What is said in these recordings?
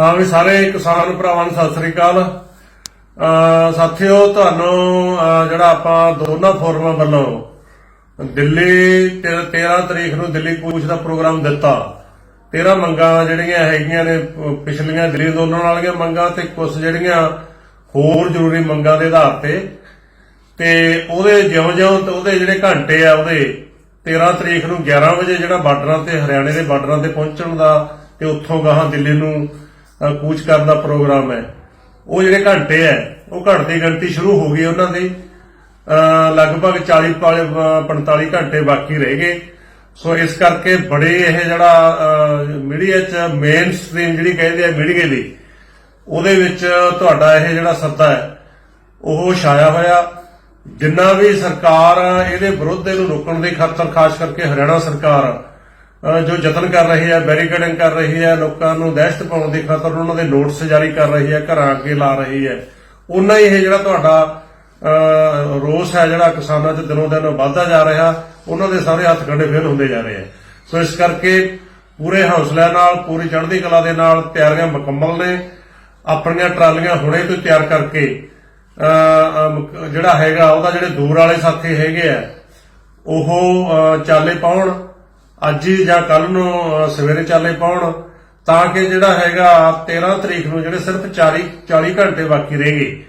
ਹਾਂ ਵੀ ਸਾਰੇ ਕਿਸਾਨ ਭਰਾਵਾਂ ਨੂੰ ਸਤਿ ਸ੍ਰੀ ਅਕਾਲ। ਅਹ ਸਾਥੀਓ, ਤੁਹਾਨੂੰ ਜਿਹੜਾ ਆਪਾਂ ਦੋਨਾਂ ਫੋਰਮਾਂ ਵੱਲੋਂ ਦਿੱਲੀ 13 ਤਰੀਕ ਨੂੰ ਦਿੱਲੀ ਕੂਚ ਦਾ ਪ੍ਰੋਗਰਾਮ ਦਿੱਤਾ 13 ਮੰਗਾਂ ਜਿਹੜੀਆਂ ਹੈਗੀਆਂ ਨੇ ਪਿਛਲੀਆਂ ਦਿੱਲੀ ਅੰਦੋਲਨ ਵਾਲੀਆਂ ਮੰਗਾਂ ਤੇ ਕੁਝ ਜਿਹੜੀਆਂ ਹੋਰ ਜ਼ਰੂਰੀ ਮੰਗਾਂ ਦੇ ਆਧਾਰ ਤੇ ਤੇ ਉਹਦੇ ਜਿਉਂ-ਜਿਉਂ ਉਹਦੇ ਜਿਹੜੇ ਘੰਟੇ ਆ, ਉਹਦੇ 13 ਤਰੀਕ ਨੂੰ 11 ਵਜੇ ਜਿਹੜਾ ਬਾਰਡਰਾਂ ਤੇ, ਹਰਿਆਣੇ ਦੇ ਬਾਰਡਰਾਂ ਤੇ ਪਹੁੰਚਣ ਦਾ ਤੇ ਉੱਥੋਂ ਗਾਹਾਂ ਦਿੱਲੀ ਨੂੰ ਕੂਚ ਕਰਨ ਦਾ ਪ੍ਰੋਗਰਾਮ ਹੈ। ਉਹ ਜਿਹੜੇ ਘੰਟੇ ਹੈ ਉਹ ਘੰਟੇ ਗਿਣਤੀ ਸ਼ੁਰੂ ਹੋ ਗਈ ਉਹਨਾਂ ਦੀ। ਲਗਭਗ 40 ਪਾਲੇ- ਅ, 45 ਘੰਟੇ ਬਾਕੀ ਰਹਿ ਗਏ। ਸੋ ਇਸ ਕਰਕੇ ਬੜੇ ਇਹ ਜਿਹੜਾ ਮੀਡੀਆ 'ਚ ਮੇਨ ਸਟ੍ਰੀਮ ਜਿਹੜੀ ਕਹਿੰਦੇ ਆ ਮੀਡੀਆ ਦੀ ਉਹਦੇ ਵਿੱਚ ਤੁਹਾਡਾ ਇਹ ਜਿਹੜਾ ਸੱਦਾ ਹੈ ਉਹ ਛਾਇਆ ਹੋਇਆ। ਜਿੰਨਾ ਵੀ ਸਰਕਾਰ ਇਹਦੇ ਵਿਰੁੱਧ ਇਹਨੂੰ ਰੋਕਣ ਦੀ ਖਾਤਰ ਖਾਸ ਕਰਕੇ ਹਰਿਆਣਾ ਸਰਕਾਰ ਜੋ ਯਤਨ ਕਰ ਰਹੀ ਹੈ, ਬੈਰੀਕੇਡਿੰਗ ਕਰ ਰਹੀ ਹੈ, ਲੋਕਾਂ ਨੂੰ ਦਹਿਸ਼ਤ ਪਾਉਣ ਦੀ ਖਾਤਰ ਉਹਨਾਂ ਦੇ ਨੋਟਿਸ ਜਾਰੀ ਕਰ ਰਹੀ ਹੈ, ਘਰਾਂ ਅੱਗੇ ਲਾ ਰਹੀ ਹੈ। ਉਹਨਾਂ ਹੀ ਇਹ ਜਿਹੜਾ ਤੁਹਾਡਾ ਰੋਸ ਹੈ ਜਿਹੜਾ ਕਿਸਾਨਾਂ 'ਚ ਦਿਨੋਂ ਦਿਨ ਵੱਧਦਾ ਜਾ ਰਿਹਾ, ਉਹਨਾਂ ਦੇ ਸਾਰੇ ਹੱਥ ਕੰਡੇ ਫੇਲ ਹੁੰਦੇ ਜਾ ਰਹੇ ਆ ਸੋ ਇਸ ਕਰਕੇ ਪੂਰੇ ਹੌਸਲੇ ਨਾਲ, ਪੂਰੀ ਚੜ੍ਹਦੀ ਕਲਾ ਦੇ ਨਾਲ ਤਿਆਰੀਆਂ ਮੁਕੰਮਲ ਨੇ। ਆਪਣੀਆਂ ਟਰਾਲੀਆਂ ਹੁਣੇ ਤੋਂ ਤਿਆਰ ਕਰਕੇ ਜਿਹੜਾ ਹੈਗਾ, ਉਹਦਾ ਜਿਹੜੇ ਦੂਰ ਵਾਲੇ ਸਾਥੀ ਹੈਗੇ ਆ, ਉਹ ਚਾਲੇ ਪਾਉਣ ਅੱਜ ਹੀ ਜਾਂ ਕੱਲ ਨੂੰ ਸਵੇਰੇ ਚਾਲੇ ਪਾਉਣ, ਤਾਂ ਕਿ ਜਿਹੜਾ ਹੈਗਾ 13 ਤਰੀਕ ਨੂੰ ਜਿਹੜੇ ਸਿਰਫ 40 40 ਘੰਟੇ ਬਾਕੀ ਰਹਿ ਗਏ,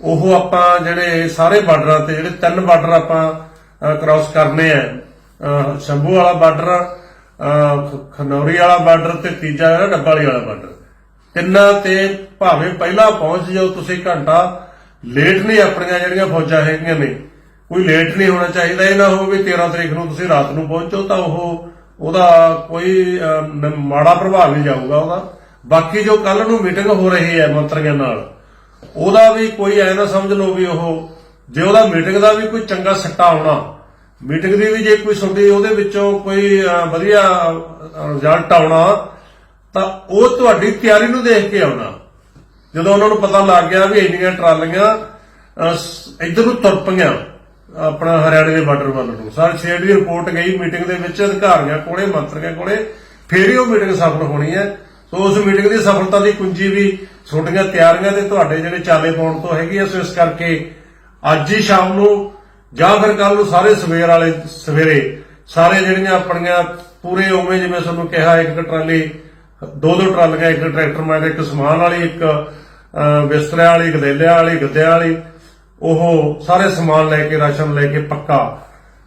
ਉਹ ਆਪਾਂ ਜਿਹੜੇ ਸਾਰੇ ਬਾਰਡਰਾਂ ਤੇ, ਜਿਹੜੇ ਤਿੰਨ ਬਾਰਡਰ ਆਪਾਂ ਕ੍ਰਾਸ ਕਰਨੇ ਆ। ਸ਼ੰਭੂ ਵਾਲਾ ਬਾਰਡਰ ਖਨੌਰੀ ਵਾਲਾ ਬਾਰਡਰ ਤੇ ਤੀਜਾ ਜਿਹੜਾ ਡੱਬਾ ਵਾਲਾ ਬਾਰਡਰ। ਤਿੰਨਾਂ ਤੇ ਭਾਵੇਂ ਪਹਿਲਾਂ ਪਹੁੰਚ ਜਾਓ ਤੁਸੀਂ ਘੰਟਾ ਲੇਟ ਨਹੀਂ ਆਪਣੀਆਂ ਜਿਹੜੀਆਂ ਫੌਜਾਂ ਹੈਗੀਆਂ ਨੇ। ਕੋਈ ਲੇਟ ਨਹੀਂ ਹੋਣਾ ਚਾਹੀਦਾ, ਇਹ ਨਾ ਹੋਵੇ 13 ਤਰੀਕ ਨੂੰ ਤੁਸੀਂ ਰਾਤ ਨੂੰ ਪਹੁੰਚੋ, ਤਾਂ ਉਹ ਉਹਦਾ ਕੋਈ ਅਹ, ਮਾੜਾ ਪ੍ਰਭਾਵ ਨਹੀਂ ਜਾਊਗਾ ਉਹਦਾ। ਬਾਕੀ ਜੋ ਕੱਲ ਨੂੰ ਮੀਟਿੰਗ ਹੋ ਰਹੀ ਹੈ ਮੰਤਰੀਆਂ ਨਾਲ ਉਹਦਾ ਵੀ ਕੋਈ ਐ ਨਾ ਸਮਝ ਲਓ ਵੀ ਉਹ ਜੇ ਉਹਦਾ ਮੀਟਿੰਗ ਦਾ ਵੀ ਕੋਈ ਚੰਗਾ ਸਿੱਟਾ ਆਉਣਾ ਮੀਟਿੰਗ ਦੀ ਵੀ ਜੇ ਕੋਈ ਤੁਹਾਡੀ ਉਹਦੇ ਵਿੱਚੋਂ ਕੋਈ ਅਹ, ਵਧੀਆ ਰਿਜ਼ਲਟ ਆਉਣਾ ਤਾਂ ਉਹ ਤੁਹਾਡੀ ਤਿਆਰੀ ਨੂੰ ਦੇਖ ਕੇ ਆਉਣਾ। ਜਦੋਂ ਉਹਨਾਂ ਨੂੰ ਪਤਾ ਲੱਗ ਗਿਆ ਵੀ ਇੰਨੀਆਂ ਟਰਾਲੀਆਂ ਅਹ, ਸ- ਇੱਧਰ ਨੂੰ ਤੁਰ ਪਈਆਂ ਆਪਣਾ ਹਰਿਆਣੇ ਦੇ ਬਾਰਡਰ ਵੱਲ ਨੂੰ। ਸਰ ਛੇੜ ਦੀ ਰਿਪੋਰਟ ਗਈ ਮੀਟਿੰਗ ਦੇ ਵਿੱਚ ਅਧਿਕਾਰੀਆਂ ਕੋਲੇ ਮੰਤਰੀਆਂ ਕੋਲੇ ਫੇਰ ਹੀ ਉਹ ਮੀਟਿੰਗ ਸਫਲ ਹੋਣੀ ਹੈ। ਸੋ ਉਸ ਮੀਟਿੰਗ ਦੀ ਸਫਲਤਾ ਦੀ ਕੁੰਜੀ ਵੀ ਛੋਟੀਆਂ ਤਿਆਰੀਆਂ ਤੇ ਤੁਹਾਡੇ ਜਿਹੜੇ ਚਾਲੇ ਪਾਉਣ ਤੋਂ ਹੈਗੀ ਹੈ ਸੋ ਇਸ ਕਰਕੇ ਅੱਜ ਹੀ ਸ਼ਾਮ ਨੂੰ ਜਾਂ ਫਿਰ ਕੱਲ ਨੂੰ ਸਾਰੇ ਸਵੇਰ ਵਾਲੇ ਸਵੇਰੇ ਸਾਰੇ ਜਿਹੜੀਆਂ ਆਪਣੀਆਂ ਪੂਰੇ ਉਵੇਂ ਜਿਵੇਂ ਤੁਹਾਨੂੰ ਕਿਹਾ ਇੱਕ ਟਰਾਲੀ ਦੋ ਦੋ ਟਰਾਲੀਆਂ ਇੱਕ ਟਰੈਕਟਰ ਮਾਰ ਇੱਕ ਸਮਾਨ ਵਾਲੀ ਇੱਕ ਅਹ, ਬਿਸਤਰਿਆਂ ਵਾਲੀ ਗਦੇਲਿਆਂ ਵਾਲੀ ਗੱਦਿਆਂ ਵਾਲੀ ਉਹ ਸਾਰੇ ਸਮਾਨ ਲੈ ਕੇ ਰਾਸ਼ਨ ਲੈ ਕੇ ਪੱਕਾ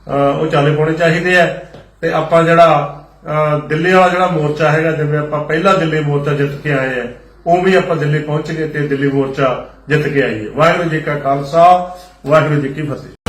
ਅਹ, ਉਹ ਚਾਲੇ ਪਾਉਣੇ ਚਾਹੀਦੇ ਆ। ਤੇ ਆਪਾਂ ਜਿਹੜਾ ਅਹ, ਦਿੱਲੀ ਵਾਲਾ ਜਿਹੜਾ ਮੋਰਚਾ ਹੈਗਾ ਜਿਵੇਂ ਆਪਾਂ ਪਹਿਲਾ ਦਿੱਲੀ ਮੋਰਚਾ ਜਿੱਤ ਕੇ ਆਏ ਆ ਉਹ ਵੀ ਆਪਾਂ ਦਿੱਲੀ ਪਹੁੰਚ ਗਏ ਤੇ ਦਿੱਲੀ ਮੋਰਚਾ ਜਿੱਤ ਕੇ ਆਈਏ। ਵਾਹਿਗੁਰੂ ਜੀ ਕਾ ਖਾਲਸਾ ਵਾਹਿਗੁਰੂ ਜੀ ਕੀ ਫਤਿਹ।